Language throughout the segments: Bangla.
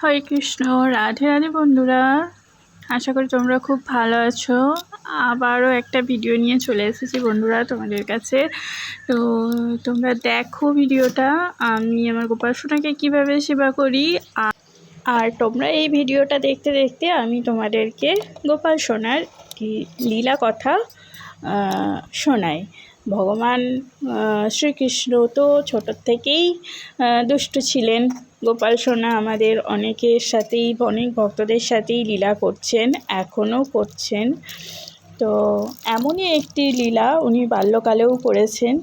হরে কৃষ্ণ, রাধে রাধে বন্ধুরা। আশা করি তোমরা খুব ভালো আছো। আবারও একটা ভিডিও নিয়ে চলে এসেছি বন্ধুরা তোমাদের কাছে। তো তোমরা দেখো ভিডিওটা আমি আমার গোপাল সোনাকে কীভাবে সেবা করি। আর তোমরা এই ভিডিওটা দেখতে দেখতে আমি তোমাদেরকে গোপাল সোনার লীলা কথা শোনাই। ভগবান শ্রীকৃষ্ণ তো ছোটোর থেকেই দুষ্টু ছিলেন। গোপাল সোনা আমাদের অনেকের সাথেই, অনেক ভক্তদের সাথেই লীলা করছেন, এখনও করছেন। তো এমনই একটি লীলা উনি বাল্যকালেও করেছেন।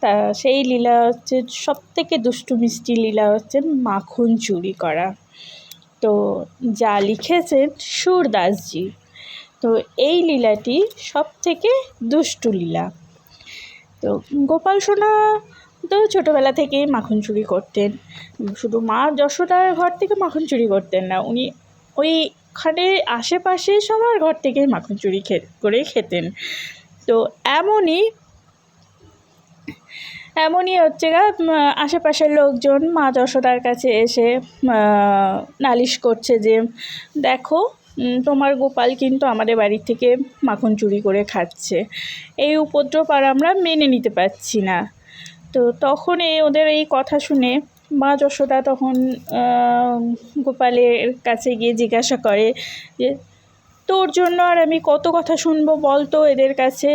তা সেই লীলা হচ্ছে সব থেকে দুষ্টু মিষ্টি লীলা হচ্ছে মাখন চুরি করা। তো যা লিখেছেন সুরদাসজি। তো এই লীলাটি সব থেকে দুষ্টু লীলা। তো গোপাল সোনা তো ছোটোবেলা থেকেই মাখন চুরি করতেন। শুধু মা যশোদার ঘর থেকে মাখন চুরি করতেন না, উনি ওইখানে আশেপাশে সবার ঘর থেকে মাখন চুরি করে খেতেন। তো এমনই এমনই হচ্ছে গা আশেপাশের লোকজন মা যশোদার কাছে এসে নালিশ করছে যে, দেখো তোমার গোপাল কিন্তু আমাদের বাড়ি থেকে মাখন চুরি করে খাচ্ছে। এই উপদ্রব আর আমরা মেনে নিতে পারছি না। তো তখন এই ওদের এই কথা শুনে মা যশোদা তখন গোপালের কাছে গিয়ে জিজ্ঞাসা করে যে, তোর জন্য আর আমি কত কথা শুনব বল তো এদের কাছে?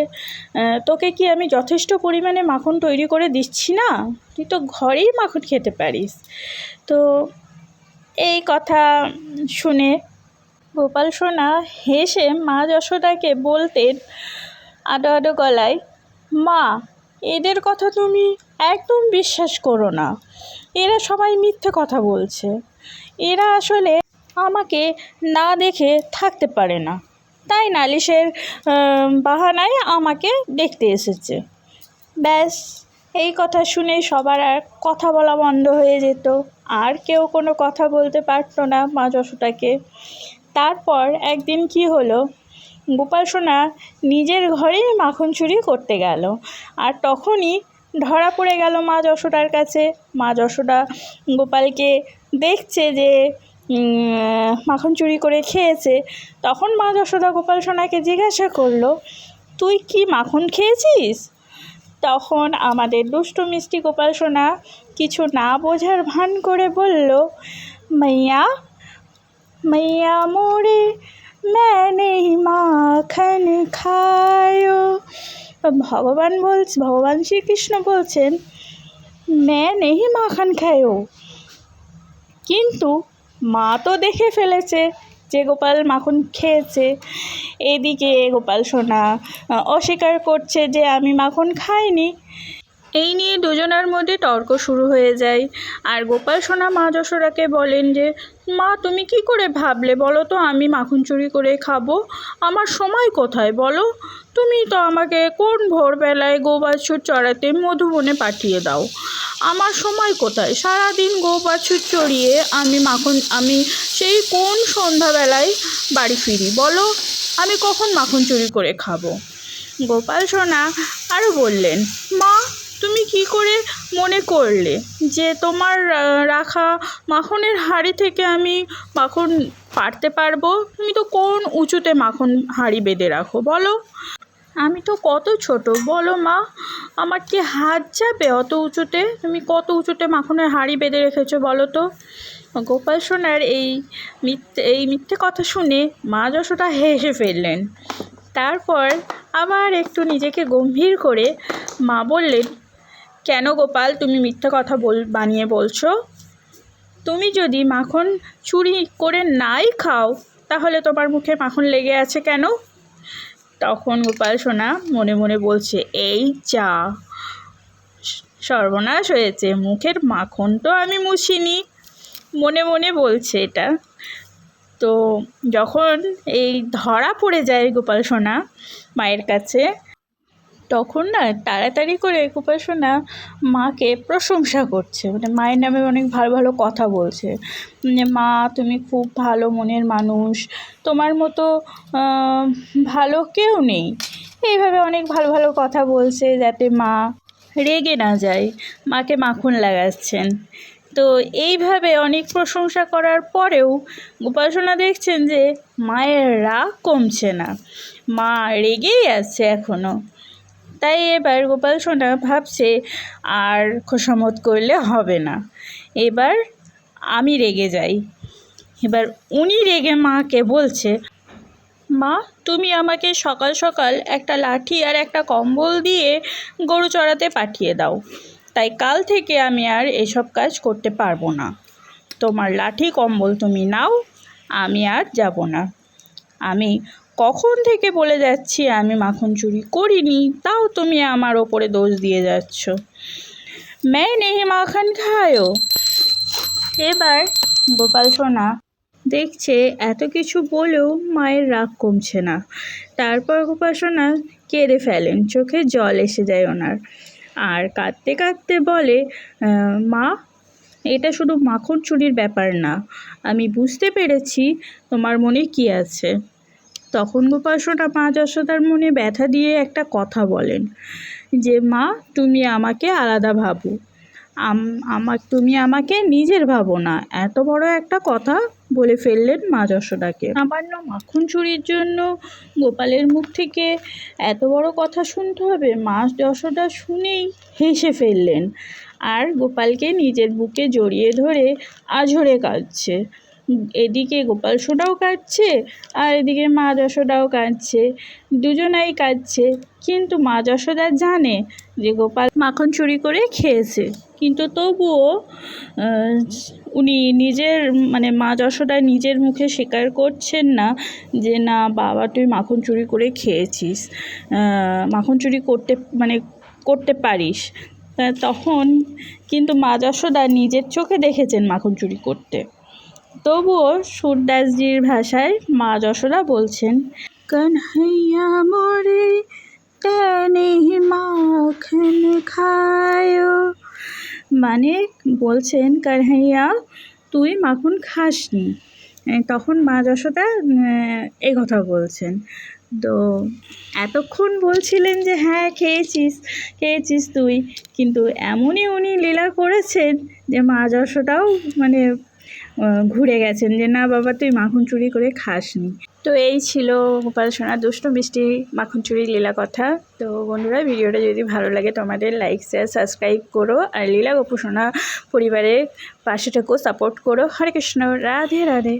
তোকে কি আমি যথেষ্ট পরিমাণে মাখন তৈরি করে দিচ্ছি না? তুই তো ঘরেই মাখন খেতে পারিস। তো এই কথা শুনে গোপাল সোনা হেসে মা যশোদাকে বলতেন আদো আদো গলায়, মা, এদের কথা তুমি একদম বিশ্বাস করো না। এরা সবাই মিথ্যে কথা বলছে। এরা আসলে আমাকে না দেখে থাকতে পারে না। তাই নালিশের বাহানায় আমাকে দেখতে এসেছে। ব্যাস, এই কথা শুনে সবার আর কথা বলা বন্ধ হয়ে যেত। আর কেউ কোনো কথা বলতে পারতো না মা যশোটাকে তারপর একদিন কি হলো? গোপাল সোনা নিজের ঘরেই মাখন চুরি করতে গেল। আর তখনই ধরা পড়ে গেল মা যশোদার কাছে মা যশোদা গোপালকে দেখছে যে উম, মাখন চুরি করে খেয়েছে তখন মা যশোদা গোপাল সোনাকে জিজ্ঞাসা করলো তুই কি মাখন খেয়েছিস তখন আমাদের দুষ্টু মিষ্টি গোপাল সোনা কিছু না বোঝার ভান করে বলল মাইয়া मैया मोरे मैंने ही মাখন খায়ো ভগবান বলছে, ভগবান শ্রীকৃষ্ণ বলছেন, ম্যা নেহি মাখান খায়ও কিন্তু মা তো দেখে ফেলেছে যে গোপাল মাখন খেয়েছে। এদিকে গোপাল সোনা অস্বীকার করছে যে আমি মাখন খাইনি। এই নিয়ে দুজনের মধ্যে তর্ক শুরু হয়ে যায়। আর গোপাল সোনা মা যশোদাকে বলেন যে, মা, তুমি কি করে ভাবলে? বলো তো, আমি মাখন চুরি করে খাব। আমার সময় কোথায়, বলো? তুমি তো আমাকে কোন ভোরবেলায় গো বাছুর চড়াতে মধুবনে পাঠিয়ে দাও। আমার সময় কোথায়? সারাদিন গো বাছুর চড়িয়ে আমি মাখন, আমি সেই কোন সন্ধ্যাবেলায় বাড়ি ফিরি, বলো? আমি কখন মাখন চুরি করে খাব? গোপাল সোনা আরও বললেন, মা তুমি কি করে মনে করলে যে তোমার রাখা মাখনের হাঁড়ি থেকে আমি মাখন পারতে পারব? তুমি তো কোন উঁচুতে মাখন হাঁড়ি বেঁধে রাখো বলো? আমি তো কত ছোট, বলো মা। আমার কি হাত যাবে অত উঁচুতে? তুমি কত উঁচুতে মাখনের হাঁড়ি বেঁধে রেখেছো বলো তো? গোপাল সোনার এই মিথ্যে এই মিথ্যে কথা শুনে মা যশোটা হেসে ফেললেন। তারপর আবার একটু নিজেকে গম্ভীর করে মা বললেন কেন গোপাল তুমি মিথ্যা কথা বল, বানিয়ে বলছো? তুমি যদি মাখন চুরি করে নাই খাও, তাহলে তোমার মুখে মাখন লেগে আছে কেন? তখন গোপাল সোনা মনে মনে বলছে, এই যা, সর্বনাশ হয়েছে, মুখের মাখন তো আমি মুছিনি। মনে মনে বলছে এটা। তো যখন এই ধরা পড়ে যায় গোপাল সোনা মায়ের কাছে তখন না তাড়াতাড়ি করে গোপাল সোনা মাকে প্রশংসা করছে। মানে মায়ের নামে অনেক ভালো ভালো কথা বলছে। মা, তুমি খুব ভালো মনের মানুষ। তোমার মতো ভালো কেউ নেই। এইভাবে অনেক ভালো ভালো কথা বলছে যাতে মা রেগে না যায়। মাকে মাখন লাগাচ্ছেন। তো এইভাবে অনেক প্রশংসা করার পরেও গোপাল সোনা দেখছেন যে, মায়ের রাগ কমছে না। মা রেগেই আছে এখনও তাই এবার গোপাল সোনা ভাবছে আর খোসামত করলে হবে না। এবার আমি রেগে যাই। এবার উনি রেগে মাকে বলছে, মা, তুমি আমাকে সকাল সকাল একটা লাঠি আর একটা কম্বল দিয়ে গরু চড়াতে পাঠিয়ে দাও। তাই কাল থেকে আমি আর এসব কাজ করতে পারব না। তোমার লাঠি কম্বল তুমি নাও, আমি আর যাব না। আমি কখন থেকে বলে যাচ্ছি, আমি মাখন চুরি করিনি, তাও তুমি আমার ওপরে দোষ দিয়ে যাচ্ছ। ম্যায় নেহে মাখন খায়ও। এবার গোপাল সোনা দেখছে এত কিছু বলেও মায়ের রাগ কমছে না। তারপর গোপাল সোনা কেঁদে ফেলেন, চোখে জল এসে যায় ওনার। আর কাঁদতে কাঁদতে বলে মা, এটা শুধু মাখন চুরির ব্যাপার না, আমি বুঝতে পেরেছি তোমার মনে কি আছে। তখন গোপাল সোনা মা যশোদার মনে ব্যথা দিয়ে একটা কথা বলেন যে, মা, তুমি আমাকে আলাদা ভাবো। আম আমার তুমি আমাকে নিজের ভাবো না। এত বড় একটা কথা বলে ফেললেন মা যশোদাকে। সামান্য মাখন চুরির জন্য গোপালের মুখ থেকে এত বড় কথা শুনতে হবে, মা যশোদা শুনেই হেসে ফেললেন। আর গোপালকে নিজের বুকে জড়িয়ে ধরে আঝরে কাঁদছে। এদিকে গোপাল সোনাও কাঁদছে আর এদিকে মা যশোদাও কাঁদছে দুজনাই কাঁদছে কিন্তু মা যশোদা জানে যে গোপাল মাখন চুরি করে খেয়েছে। কিন্তু তবুও উনি নিজের মানে মা যশোদা নিজের মুখে স্বীকার করছেন না যে, না, বাবা, তুই মাখন চুরি করে খেয়েছিস। মাখন চুরি করতে মানে করতে পারিস। তখন কিন্তু মা যশোদা নিজের চোখে দেখেছেন মাখন চুরি করতে। তবুও সুরদাসজির ভাষায় মা যশোদা বলছেন কনহैया মরে তেনে মাখন খায়ো। মানে বলছেন কানহাইয়া তুই মাখন খাসনি। তখন মা যশোদা এই কথা বলছেন। তো এতক্ষণ বলছিলেন যে হ্যাঁ খেয়েছিস খেয়েছিস তুই। কিন্তু এমনই উনি লীলা করেছেন যে মা যশোদাও মানে ঘুরে গেছেন যে, না বাবা, তুই মাখন চুরি করে খাসনি। তো এই ছিল গোপাল সোনার দুষ্টু মিষ্টি মাখন চুরি লীলা কথা। তো বন্ধুরা, ভিডিওটা যদি ভালো লাগে, তোমাদের লাইক শেয়ার সাবস্ক্রাইব করো। আর লীলা গোপু সোনা পরিবারের পাশে থেকেও সাপোর্ট করো। হরে কৃষ্ণ, রাধে রাধে।